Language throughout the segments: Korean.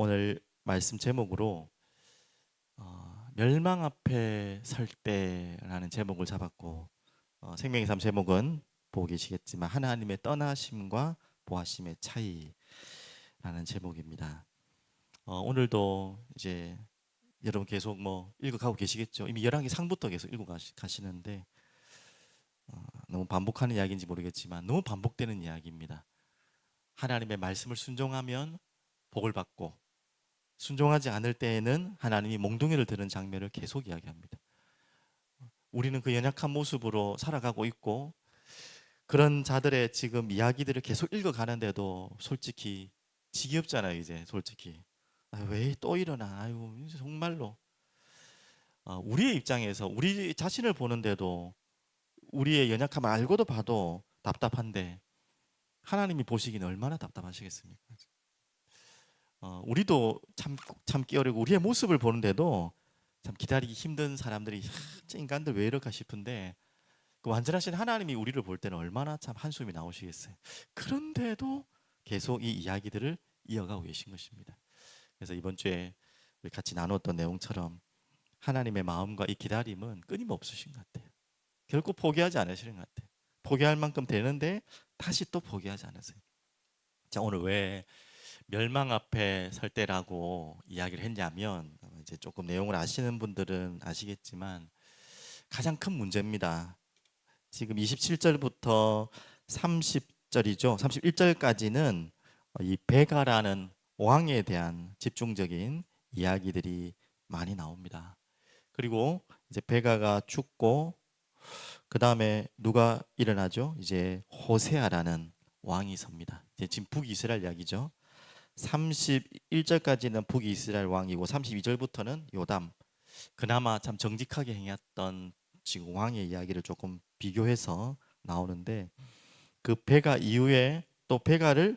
오늘 말씀 제목으로 어, 멸망 앞에 설 때라는 제목을 잡았고 어, 생명의 삶 제목은 보고 계시겠지만 하나님의 떠나심과 보하심의 차이라는 제목입니다. 어, 오늘도 이제 여러분 계속 뭐 읽어가고 계시겠죠. 이미 열왕기 상부터 계속 읽어 가시, 가시는데 어, 너무 반복하는 이야기인지 모르겠지만 너무 반복되는 이야기입니다. 하나님의 말씀을 순종하면 복을 받고 순종하지 않을 때에는 하나님이 몽둥이를 드는 장면을 계속 이야기합니다. 우리는 그 연약한 모습으로 살아가고 있고 그런 자들의 지금 이야기들을 계속 읽어가는데도 솔직히 지겹잖아요 이제 솔직히 아, 왜또 일어나 아유 정말로 어, 우리의 입장에서 우리 자신을 보는데도 우리의 연약함을 알고도 봐도 답답한데 하나님이 보시기는 얼마나 답답하시겠습니까? 어, 우리도 참 참기 어려고 우리의 모습을 보는데도 참 기다리기 힘든 사람들이 하, 저 인간들 왜 이럴까 싶은데 그 완전하신 하나님이 우리를 볼 때는 얼마나 참 한숨이 나오시겠어요. 그런데도 계속 이 이야기들을 이어가고 계신 것입니다. 그래서 이번 주에 우리 같이 나눴던 내용처럼 하나님의 마음과 이 기다림은 끊임없으신 것 같아요. 결코 포기하지 않으시는 것 같아요. 포기할 만큼 되는데 다시 또 포기하지 않으세요. 자 오늘 왜 멸망 앞에 설 때라고 이야기를 했냐면 이제 조금 내용을 아시는 분들은 아시겠지만 가장 큰 문제입니다. 지금 27절부터 30절이죠. 31절까지는 이 베가라는 왕에 대한 집중적인 이야기들이 많이 나옵니다. 그리고 이제 베가가 죽고 그 다음에 누가 일어나죠? 이제 호세아라는 왕이 섭니다. 이제 지금 북이스라엘 이야기죠. 31절까지는 북이스라엘 왕이고 32절부터는 요담. 그나마 참 정직하게 행했던 지금 왕의 이야기를 조금 비교해서 나오는데 그 베가 이후에 또 베가를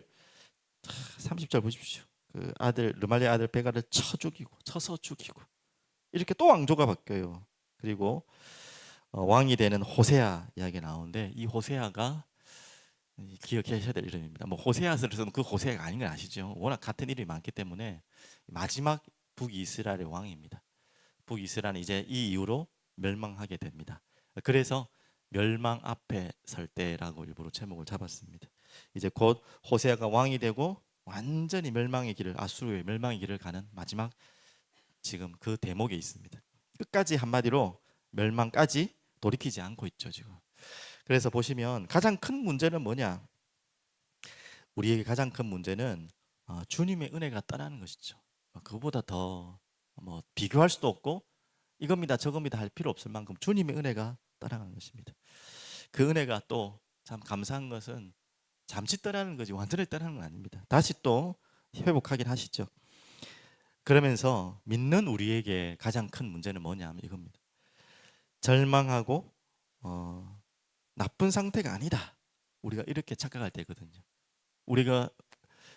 30절 보십시오. 그 아들 르말리 아들 베가를 쳐 죽이고 쳐서 죽이고 이렇게 또 왕조가 바뀌어요. 그리고 어, 왕이 되는 호세아 이야기가 나오는데 이 호세아가 기억하셔야 될 이름입니다. 뭐 호세아스는 그 호세아가 아닌 건 아시죠? 워낙 같은 이름이 많기 때문에 마지막 북이스라엘의 왕입니다. 북이스라엘은 이제 이 이후로 멸망하게 됩니다. 그래서 멸망 앞에 설 때라고 일부러 제목을 잡았습니다. 이제 곧 호세아가 왕이 되고 완전히 멸망의 길을 아수르의 멸망의 길을 가는 마지막 지금 그 대목에 있습니다. 끝까지 한마디로 멸망까지 돌이키지 않고 있죠 지금. 그래서 보시면 가장 큰 문제는 뭐냐? 우리에게 가장 큰 문제는 어, 주님의 은혜가 떠나는 것이죠. 그보다 더 뭐 비교할 수도 없고 이겁니다 저겁니다 할 필요 없을 만큼 주님의 은혜가 떠나가는 것입니다. 그 은혜가 또 참 감사한 것은 잠시 떠나는 거지 완전히 떠나는 건 아닙니다. 다시 또 회복하긴 하시죠. 그러면서 믿는 우리에게 가장 큰 문제는 뭐냐면 이겁니다. 절망하고 어, 나쁜 상태가 아니다. 우리가 이렇게 착각할 때거든요. 우리가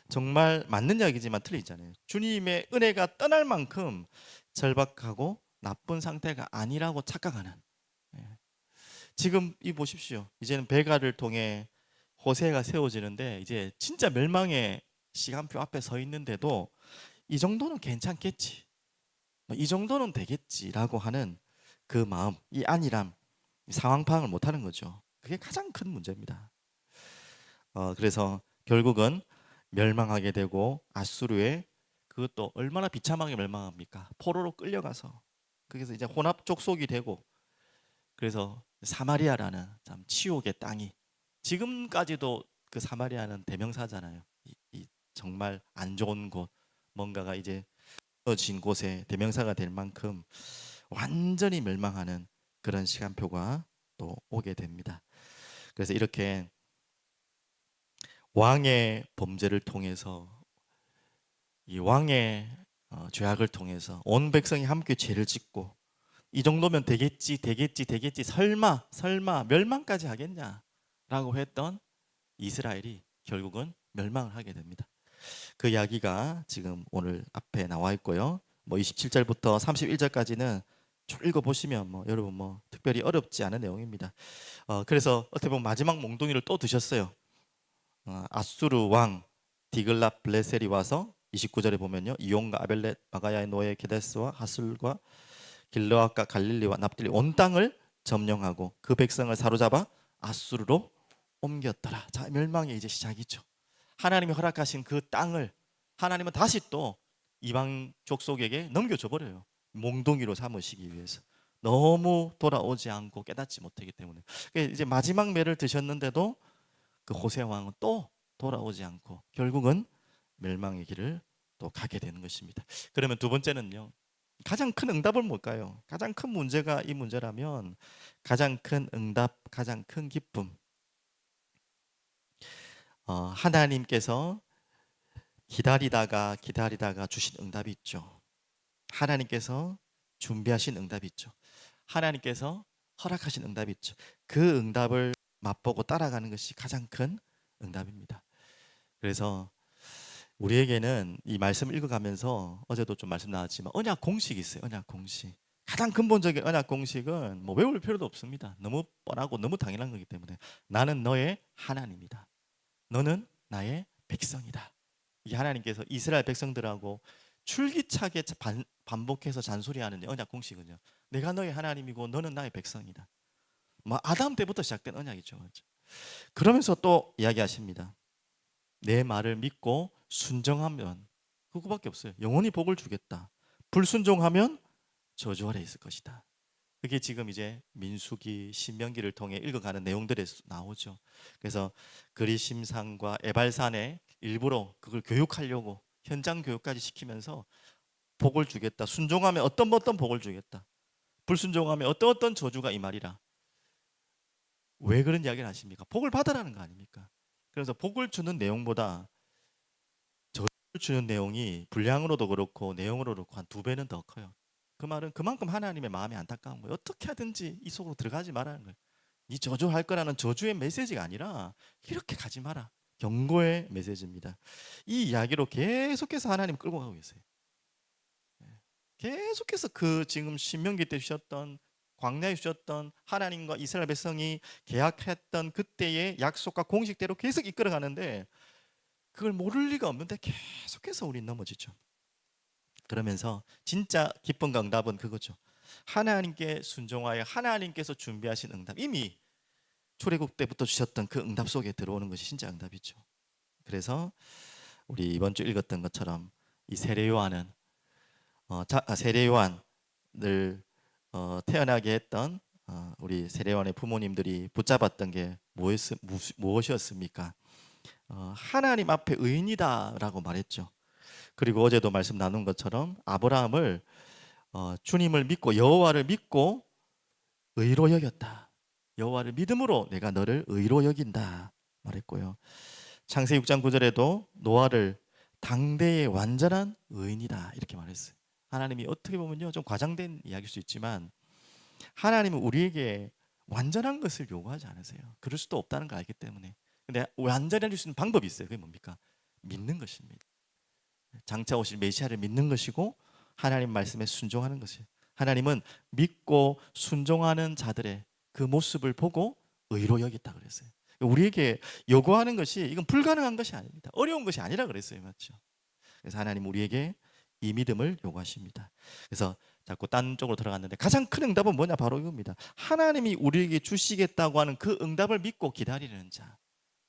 정말 맞는 이야기지만 틀리잖아요. 주님의 은혜가 떠날 만큼 절박하고 나쁜 상태가 아니라고 착각하는. 예. 지금 이 보십시오. 이제는 베가를 통해 호세가 세워지는데 이제 진짜 멸망의 시간표 앞에 서 있는데도 이 정도는 괜찮겠지. 뭐이 정도는 되겠지라고 하는 그 마음, 이 안일함, 상황 파악을 못하는 거죠. 그게 가장 큰 문제입니다. 어, 그래서 결국은 멸망하게 되고 아수르에 그것도 얼마나 비참하게 멸망합니까? 포로로 끌려가서 거기서 이제 혼합 족속이 되고 그래서 사마리아라는 참 치욕의 땅이 지금까지도 그 사마리아는 대명사잖아요. 이, 이 정말 안 좋은 곳, 뭔가가 이제 진 곳에 대명사가 될 만큼 완전히 멸망하는 그런 시간표가 또 오게 됩니다. 그래서 이렇게 왕의 범죄를 통해서 이 왕의 어, 죄악을 통해서 온 백성이 함께 죄를 짓고 이 정도면 되겠지 되겠지 되겠지 설마 설마 멸망까지 하겠냐라고 했던 이스라엘이 결국은 멸망을 하게 됩니다. 그 이야기가 지금 오늘 앞에 나와 있고요. 뭐 27절부터 31절까지는 쭉 읽어 보시면 뭐 여러분 뭐 특별히 어렵지 않은 내용입니다. 어, 그래서 어떻게 보면 마지막 몽둥이를 또 드셨어요. 어, 아수르 왕 디글라 블레셀이 와서 29절에 보면요. 이온과 아벨렛 마가야의 노예 게데스와 하술과 길르앗과 갈릴리와 납들리 온 땅을 점령하고 그 백성을 사로잡아 아수르로 옮겼더라. 자, 멸망의 이제 시작이죠. 하나님이 허락하신 그 땅을 하나님은 다시 또 이방 족속에게 넘겨줘 버려요. 몽둥이로 삼으시기 위해서. 너무 돌아오지 않고 깨닫지 못하기 때문에 그러니까 이제 마지막 매를 드셨는데도 그 호세 왕은 또 돌아오지 않고 결국은 멸망의 길을 또 가게 되는 것입니다. 그러면 두 번째는요. 가장 큰 응답은 뭘까요? 가장 큰 문제가 이 문제라면 가장 큰 응답, 가장 큰 기쁨. 어, 하나님께서 기다리다가 기다리다가 주신 응답이 있죠. 하나님께서 준비하신 응답이 있죠. 하나님께서 허락하신 응답이 있죠. 그 응답을 맛보고 따라가는 것이 가장 큰 응답입니다. 그래서 우리에게는 이 말씀을 읽어가면서 어제도 좀 말씀 나왔지만 언약 공식이 있어요. 언약 공식. 가장 근본적인 언약 공식은 뭐 외울 필요도 없습니다. 너무 뻔하고 너무 당연한 거기 때문에 나는 너의 하나님이다. 너는 나의 백성이다. 이 하나님께서 이스라엘 백성들하고 출기차게 반, 반복해서 잔소리하는 언약 공식은요. 내가 너의 하나님이고 너는 나의 백성이다. 뭐 아담 때부터 시작된 언약이죠. 그렇죠? 그러면서 또 이야기하십니다. 내 말을 믿고 순정하면 그거밖에 없어요. 영원히 복을 주겠다. 불순종하면 저주 아래 있을 것이다. 그게 지금 이제 민수기, 신명기를 통해 읽어가는 내용들에 나오죠. 그래서 그리심산과 에발산에 일부러 그걸 교육하려고 현장 교육까지 시키면서 복을 주겠다. 순종하면 어떤 어떤 복을 주겠다. 불순종하면 어떤 어떤 저주가 이 말이라. 왜 그런 이야기를 하십니까? 복을 받으라는 거 아닙니까? 그래서 복을 주는 내용보다 저주를 주는 내용이 분량으로도 그렇고 내용으로도 그렇고 한 두 배는 더 커요. 그 말은 그만큼 하나님의 마음이 안타까운 거예요. 어떻게 하든지 이 속으로 들어가지 말라는 거예요. 네 저주할 거라는 저주의 메시지가 아니라 이렇게 가지 마라. 경고의 메시지입니다. 이 이야기로 계속해서 하나님 끌고 가고 계세요. 네. 계속해서 그 지금 신명기 때 주셨던 광야에 주셨던 하나님과 이스라엘 백성이 계약했던 그때의 약속과 공식대로 계속 이끌어 가는데 그걸 모를 리가 없는데 계속해서 우리 넘어지죠. 그러면서 진짜 기쁨과 응답은 그거죠. 하나님께 순종하여 하나님께서 준비하신 응답 이미 출애굽 때부터 주셨던 그 응답 속에 들어오는 것이 진짜 응답이죠. 그래서 우리 이번 주 읽었던 것처럼 이 세례 요한은 세례 요한을 어, 태어나게 했던 어, 우리 세례 요한의 부모님들이 붙잡았던 게 무엇, 무엇이었습니까? 어, 하나님 앞에 의인이다라고 말했죠. 그리고 어제도 말씀 나눈 것처럼 아브라함을 어, 주님을 믿고 여호와를 믿고 의로 여겼다. 여호와를 믿음으로 내가 너를 의로 여긴다 말했고요. 창세 6장 9절에도 노아를 당대의 완전한 의인이다 이렇게 말했어요. 하나님이 어떻게 보면요 좀 과장된 이야기일 수 있지만 하나님은 우리에게 완전한 것을 요구하지 않으세요. 그럴 수도 없다는 걸 알기 때문에. 근데 완전히 할수 있는 방법이 있어요. 그게 뭡니까? 믿는 것입니다. 장차 오실 메시아를 믿는 것이고 하나님 말씀에 순종하는 것이에요. 하나님은 믿고 순종하는 자들의 그 모습을 보고 의로 여겼다 그랬어요. 우리에게 요구하는 것이 이건 불가능한 것이 아닙니다. 어려운 것이 아니라 그랬어요. 맞죠? 그래서 하나님 우리에게 이 믿음을 요구하십니다. 그래서 자꾸 딴 쪽으로 들어갔는데 가장 큰 응답은 뭐냐 바로 이겁니다. 하나님이 우리에게 주시겠다고 하는 그 응답을 믿고 기다리는 자,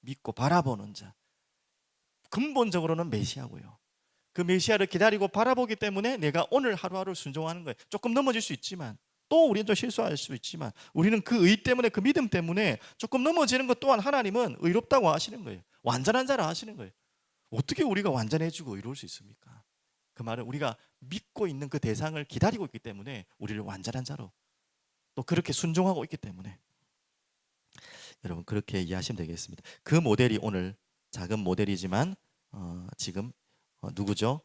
믿고 바라보는 자. 근본적으로는 메시아고요. 그 메시아를 기다리고 바라보기 때문에 내가 오늘 하루하루 순종하는 거예요. 조금 넘어질 수 있지만 또 우리는 좀 실수할 수 있지만 우리는 그 의 때문에 그 믿음 때문에 조금 넘어지는 것 또한 하나님은 의롭다고 하시는 거예요. 완전한 자라 하시는 거예요. 어떻게 우리가 완전해지고 의로울 수 있습니까? 그 말은 우리가 믿고 있는 그 대상을 기다리고 있기 때문에 우리를 완전한 자로 또 그렇게 순종하고 있기 때문에 여러분 그렇게 이해하시면 되겠습니다. 그 모델이 오늘 작은 모델이지만 어, 지금 어, 누구죠?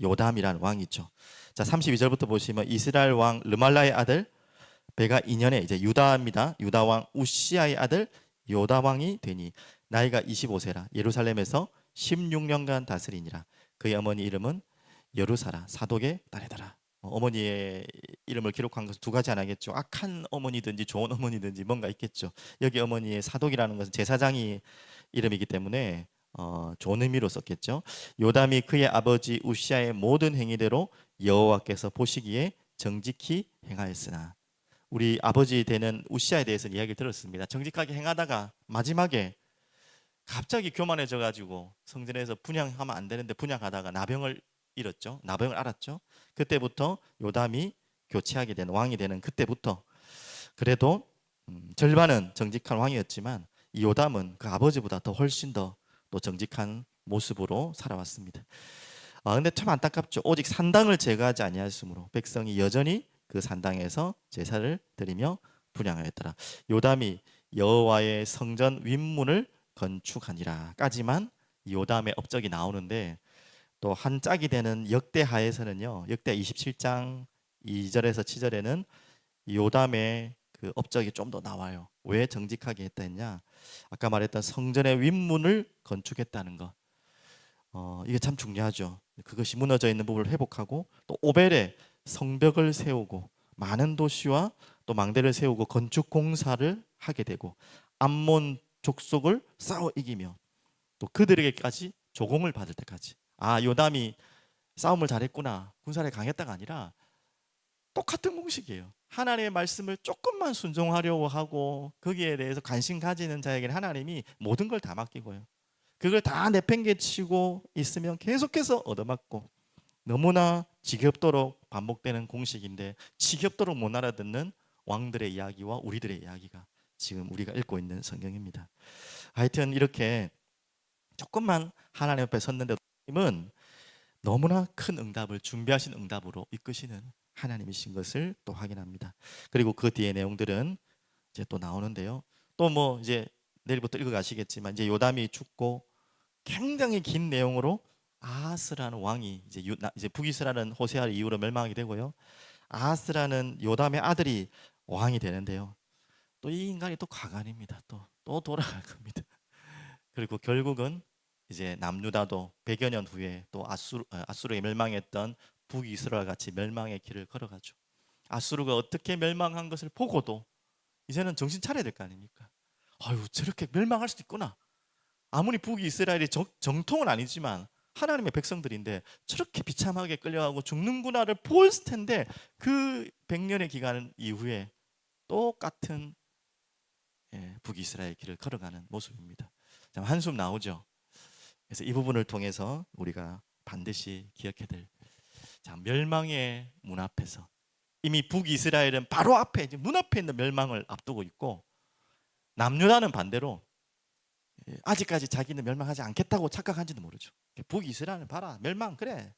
요담이라는 왕이 있죠. 자, 32절부터 보시면 이스라엘 왕 르말라의 아들 베가 2년에 이제 유다입니다. 유다 왕 우시아의 아들 요다 왕이 되니 나이가 25세라 예루살렘에서 16년간 다스리니라. 그의 어머니 이름은 여루사라 사독의 딸이더라. 어, 어머니의 이름을 기록한 것은 두 가지 하겠죠 악한 어머니든지 좋은 어머니든지 뭔가 있겠죠. 여기 어머니의 사독이라는 것은 제사장이 이름이기 때문에 어, 좋은 의미로 썼겠죠. 요담이 그의 아버지 우시아의 모든 행위대로 여호와께서 보시기에 정직히 행하였으나 우리 아버지 되는 우시아에 대해서는 이야기를 들었습니다. 정직하게 행하다가 마지막에 갑자기 교만해져 가지고 성전에서 분양하면 안 되는데 분양하다가 나병을 잃었죠. 나병을 알았죠. 그때부터 요담이 교체하게 된 왕이 되는 그때부터 그래도 음, 절반은 정직한 왕이었지만 이 요담은 그 아버지보다 더 훨씬 더 또 정직한 모습으로 살아왔습니다. 아 근데 참 안타깝죠. 오직 산당을 제거하지 아니하였으므로 백성이 여전히 그 산당에서 제사를 드리며 분양하였더라. 요담이 여호와의 성전 윗문을 건축하니라까지만 이 요담의 업적이 나오는데 또 한 짝이 되는 역대하에서는요. 역대 27장 2절에서 7절에는 이 요담의 그 업적이 좀 더 나와요. 왜 정직하게 했다 했냐? 아까 말했던 성전의 윗문을 건축했다는 것. 어, 이게 참 중요하죠. 그것이 무너져 있는 부분을 회복하고 또 오벨에 성벽을 세우고 많은 도시와 또 망대를 세우고 건축 공사를 하게 되고 암몬 족속을 싸워 이기며 또 그들에게까지 조공을 받을 때까지 아 요담이 싸움을 잘했구나 군사를 강했다가 아니라 똑같은 공식이에요. 하나님의 말씀을 조금만 순종하려고 하고 거기에 대해서 관심 가지는 자에게는 하나님이 모든 걸 다 맡기고요. 그걸 다 내팽개치고 있으면 계속해서 얻어맞고 너무나 지겹도록 반복되는 공식인데 지겹도록 못 알아듣는 왕들의 이야기와 우리들의 이야기가 지금 우리가 읽고 있는 성경입니다. 하여튼 이렇게 조금만 하나님 앞에 섰는데 하나님은 너무나 큰 응답을 준비하신 응답으로 이끄시는 하나님이신 것을 또 확인합니다. 그리고 그 뒤에 내용들은 이제 또 나오는데요. 또 뭐 이제 내일부터 읽어 가시겠지만 이제 요담이 죽고 굉장히 긴 내용으로 아하스라는 왕이 이제 유, 나- 이제 북이스라는 호세아 이후로 멸망하게 되고요. 아하스라는 요담의 아들이 왕이 되는데요. 또 이 인간이 또 과간입니다. 또 또 돌아갈 겁니다. 그리고 결국은 이제 남유다도 100여 년 후에 또 아수르 어, 아수르에 멸망했던 북이스라엘 같이 멸망의 길을 걸어가죠. 아수르가 어떻게 멸망한 것을 보고도 이제는 정신 차려야 될 거 아닙니까? 아유 저렇게 멸망할 수도 있구나. 아무리 북이스라엘이 정, 정통은 아니지만 하나님의 백성들인데 저렇게 비참하게 끌려가고 죽는구나를 보았을 텐데 그 100년의 기간 이후에 똑같은 예, 북이스라엘 길을 걸어가는 모습입니다. 참 한숨 나오죠. 그래서 이 부분을 통해서 우리가 반드시 기억해야 될 자, 멸망의 문 앞에서 이미 북이스라엘은 바로 앞에 문 앞에 있는 멸망을 앞두고 있고 남유다는 반대로 예, 아직까지 자기는 멸망하지 않겠다고 착각한지도 모르죠. 북이스라엘은 봐라 멸망 그래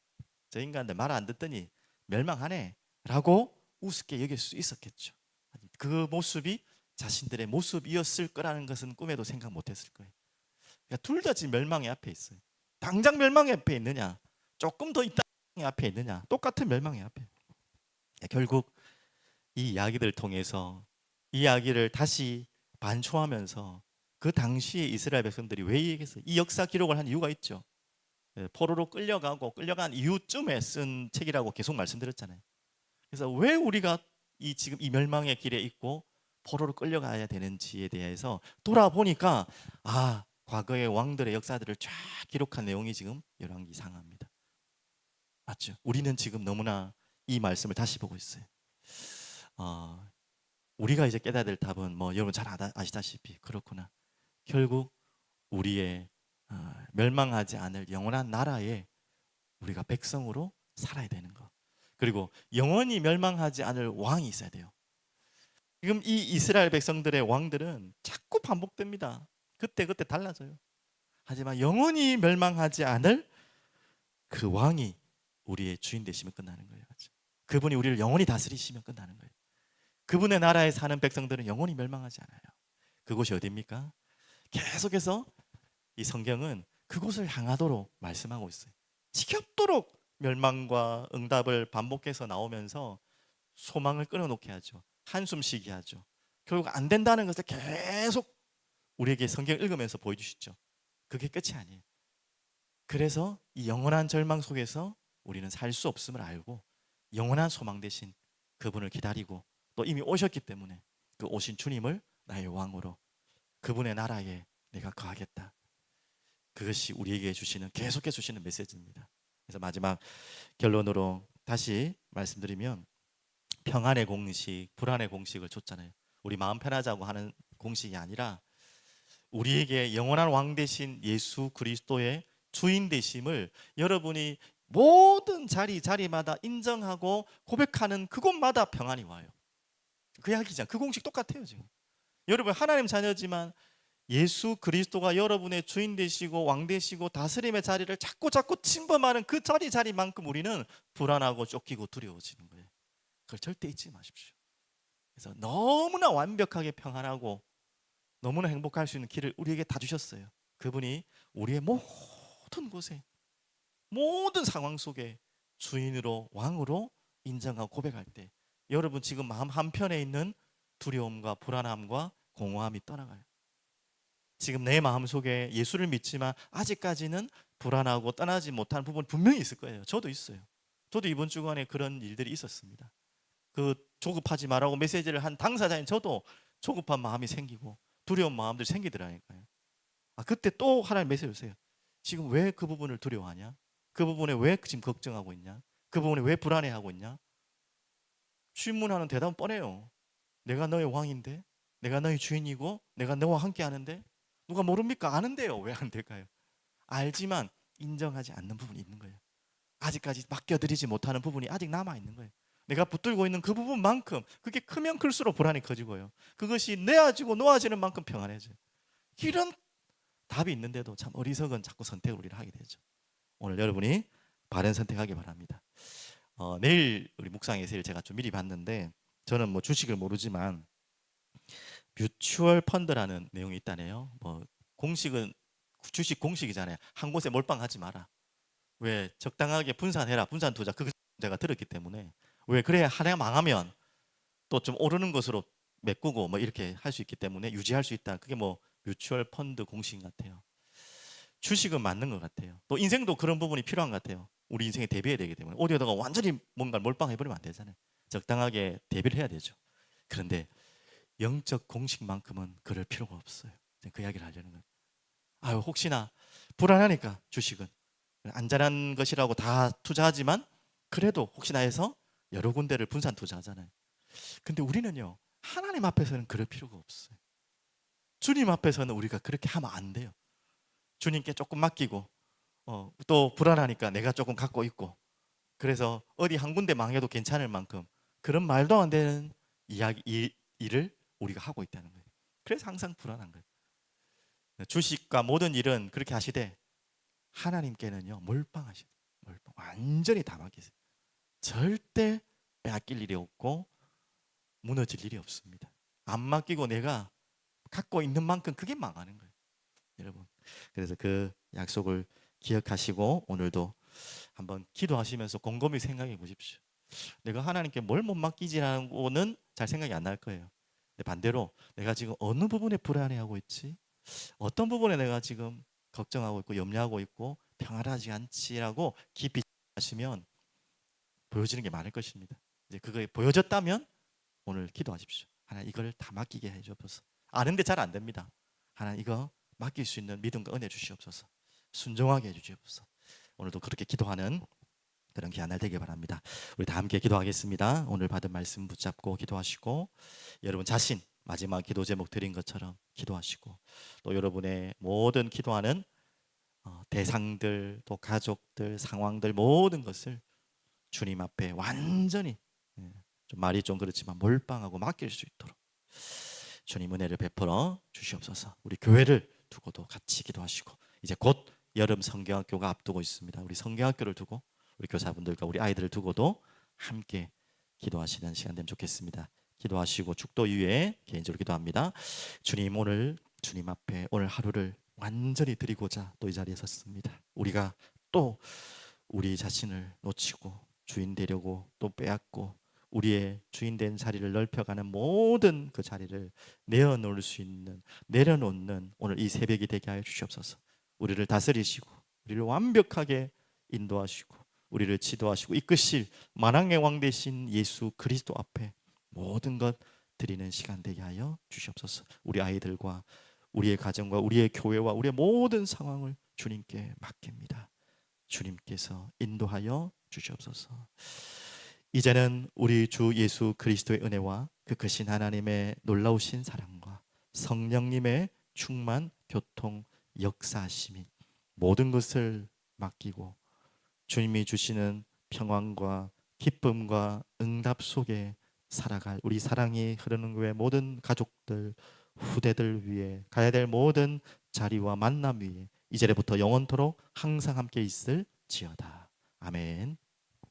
저 인간들 말 안 듣더니 멸망하네라고 우습게 여길 수 있었겠죠. 그 모습이 자신들의 모습이었을 거라는 것은 꿈에도 생각 못했을 거예요. 그러니까 둘다 지금 멸망의 앞에 있어요. 당장 멸망의 앞에 있느냐, 조금 더 있다 앞에 있느냐, 똑같은 멸망의 앞에. 결국 이 이야기들을 통해서 이 이야기를 다시 반초하면서 그 당시에 이스라엘 백성들이 왜 얘기했어요? 이 역사 기록을 한 이유가 있죠. 예, 포로로 끌려가고 끌려간 이후쯤에 쓴 책이라고 계속 말씀드렸잖아요. 그래서 왜 우리가 이 지금 이 멸망의 길에 있고 포로로 끌려가야 되는지에 대해서 돌아보니까 아 과거의 왕들의 역사들을 쫙 기록한 내용이 지금 열왕기 상하입니다. 맞죠? 우리는 지금 너무나 이 말씀을 다시 보고 있어요. 어, 우리가 이제 깨달아야 될 답은 뭐 여러분 잘 아시다시피 그렇구나. 결국 우리의 어, 멸망하지 않을 영원한 나라에 우리가 백성으로 살아야 되는 것. 그리고 영원히 멸망하지 않을 왕이 있어야 돼요. 지금 이 이스라엘 백성들의 왕들은 자꾸 반복됩니다. 그때 그때 달라져요. 하지만 영원히 멸망하지 않을 그 왕이 우리의 주인 되시면 끝나는 거예요. 그분이 우리를 영원히 다스리시면 끝나는 거예요. 그분의 나라에 사는 백성들은 영원히 멸망하지 않아요. 그곳이 어디입니까? 계속해서 이 성경은 그곳을 향하도록 말씀하고 있어요. 지겹도록 멸망과 응답을 반복해서 나오면서 소망을 끊어놓게 하죠. 한숨 쉬게 하죠. 결국 안 된다는 것을 계속 우리에게 성경 읽으면서 보여주시죠. 그게 끝이 아니에요. 그래서 이 영원한 절망 속에서 우리는 살 수 없음을 알고 영원한 소망 대신 그분을 기다리고 또 이미 오셨기 때문에 그 오신 주님을 나의 왕으로 그분의 나라에 내가 거하겠다. 그것이 우리에게 주시는 계속해서 주시는 메시지입니다. 그래서 마지막 결론으로 다시 말씀드리면 평안의 공식, 불안의 공식을 줬잖아요. 우리 마음 편하자고 하는 공식이 아니라 우리에게 영원한 왕 대신 예수 그리스도의 주인 되심을 여러분이 모든 자리 자리마다 인정하고 고백하는 그곳마다 평안이 와요. 그 이야기잖아. 그 공식 똑같아요 지금. 여러분 하나님 자녀지만 예수 그리스도가 여러분의 주인 되시고 왕 되시고 다스림의 자리를 자꾸 자꾸 침범하는 그 자리 자리만큼 우리는 불안하고 쫓기고 두려워지는 거예요. 그걸 절대 잊지 마십시오. 그래서 너무나 완벽하게 평안하고 너무나 행복할 수 있는 길을 우리에게 다 주셨어요. 그분이 우리의 모든 곳에 모든 상황 속에 주인으로 왕으로 인정하고 고백할 때 여러분 지금 마음 한편에 있는 두려움과 불안함과 공허함이 떠나가요. 지금 내 마음 속에 예수를 믿지만 아직까지는 불안하고 떠나지 못한 부분 분명히 있을 거예요. 저도 있어요. 저도 이번 주간에 그런 일들이 있었습니다. 그 조급하지 말라고 메시지를 한 당사자인 저도 조급한 마음이 생기고 두려운 마음들 생기더라니까요. 아 그때 또 하나님 메시지 주세요. 지금 왜 그 부분을 두려워하냐? 그 부분에 왜 지금 걱정하고 있냐? 그 부분에 왜 불안해하고 있냐? 질문하는 대답은 뻔해요. 내가 너의 왕인데, 내가 너의 주인이고, 내가 너와 함께 하는데, 누가 모릅니까? 아는데요. 왜 안 될까요? 알지만 인정하지 않는 부분이 있는 거예요. 아직까지 맡겨드리지 못하는 부분이 아직 남아 있는 거예요. 내가 붙들고 있는 그 부분만큼 그게 크면 클수록 불안이 커지고요. 그것이 내어지고 놓아지는 만큼 평안해져요. 이런 답이 있는데도 참 어리석은 자꾸 선택을 우리를 하게 되죠. 오늘 여러분이 바른 선택하기 바랍니다. 어, 내일 우리 묵상의 세일 제가 좀 미리 봤는데 저는 뭐 주식을 모르지만 뮤추얼 펀드라는 내용이 있다네요. 뭐 공식은 주식 공식이잖아요. 한 곳에 몰빵하지 마라. 왜 적당하게 분산해라. 분산 투자 그거 제가 들었기 때문에 왜 그래야 하나 망하면 또 좀 오르는 것으로 메꾸고 뭐 이렇게 할 수 있기 때문에 유지할 수 있다. 그게 뭐 뮤추얼 펀드 공식 같아요. 주식은 맞는 것 같아요. 또 인생도 그런 부분이 필요한 것 같아요. 우리 인생에 대비해야 되기 때문에 어디에다가 완전히 뭔가를 몰빵해 버리면 안 되잖아요. 적당하게 대비를 해야 되죠. 그런데 영적 공식만큼은 그럴 필요가 없어요. 그 이야기를 하려는 거예요. 아유 혹시나 불안하니까 주식은 안전한 것이라고 다 투자하지만 그래도 혹시나 해서 여러 군데를 분산 투자하잖아요. 근데 우리는요 하나님 앞에서는 그럴 필요가 없어요. 주님 앞에서는 우리가 그렇게 하면 안 돼요. 주님께 조금 맡기고 어, 또 불안하니까 내가 조금 갖고 있고 그래서 어디 한 군데 망해도 괜찮을 만큼 그런 말도 안 되는 이야기 일, 일을 우리가 하고 있다는 거예요. 그래서 항상 불안한 거예요. 주식과 모든 일은 그렇게 하시되 하나님께는요 몰빵하시돼 몰빵 완전히 다 맡기세요. 절대 빼앗길 일이 없고 무너질 일이 없습니다. 안 맡기고 내가 갖고 있는 만큼 그게 망하는 거예요. 여러분. 그래서 그 약속을 기억하시고 오늘도 한번 기도하시면서 곰곰이 생각해 보십시오. 내가 하나님께 뭘 못 맡기지라고는 잘 생각이 안 날 거예요. 근데 반대로 내가 지금 어느 부분에 불안해하고 있지? 어떤 부분에 내가 지금 걱정하고 있고 염려하고 있고 평안하지 않지라고 깊이 하시면 보여지는 게 많을 것입니다. 이제 그거에 보여졌다면 오늘 기도하십시오. 하나 이걸 다 맡기게 해 주옵소서. 아는데 잘 안 됩니다. 하나 이거 맡길 수 있는 믿음과 은혜 주시옵소서. 순종하게 해 주시옵소서. 오늘도 그렇게 기도하는 그런 귀한 날 되길 바랍니다. 우리 다 함께 기도하겠습니다. 오늘 받은 말씀 붙잡고 기도하시고 여러분 자신 마지막 기도 제목 드린 것처럼 기도하시고 또 여러분의 모든 기도하는 어, 대상들 또 가족들 상황들 모든 것을 주님 앞에 완전히 예, 좀 말이 좀 그렇지만 몰빵하고 맡길 수 있도록 주님 은혜를 베풀어 주시옵소서. 우리 교회를 두고도 같이 기도하시고 이제 곧 여름 성경학교가 앞두고 있습니다. 우리 성경학교를 두고 우리 교사분들과 우리 아이들을 두고도 함께 기도하시는 시간 되면 좋겠습니다. 기도하시고 축도 이후에 개인적으로 기도합니다. 주님 오늘 주님 앞에 오늘 하루를 완전히 드리고자 또 이 자리에 섰습니다. 우리가 또 우리 자신을 놓치고 주인 되려고 또 빼앗고 우리의 주인 된 자리를 넓혀가는 모든 그 자리를 내어놓을 수 있는 내려놓는 오늘 이 새벽이 되게 하여 주시옵소서. 우리를 다스리시고 우리를 완벽하게 인도하시고 우리를 지도하시고 이끄실 만왕의 왕 되신 예수 그리스도 앞에 모든 것 드리는 시간 되게 하여 주시옵소서. 우리 아이들과 우리의 가정과 우리의 교회와 우리의 모든 상황을 주님께 맡깁니다. 주님께서 인도하여 주시옵소서. 이제는 우리 주 예수 그리스도의 은혜와 그 크신 하나님의 놀라우신 사랑과 성령님의 충만 교통 역사하심이 모든 것을 맡기고 주님이 주시는 평안과 기쁨과 응답 속에 살아갈 우리 사랑이 흐르는 교회 모든 가족들 후대들 위해 가야 될 모든 자리와 만남 위에 이제부터 영원토록 항상 함께 있을 지어다. 아멘.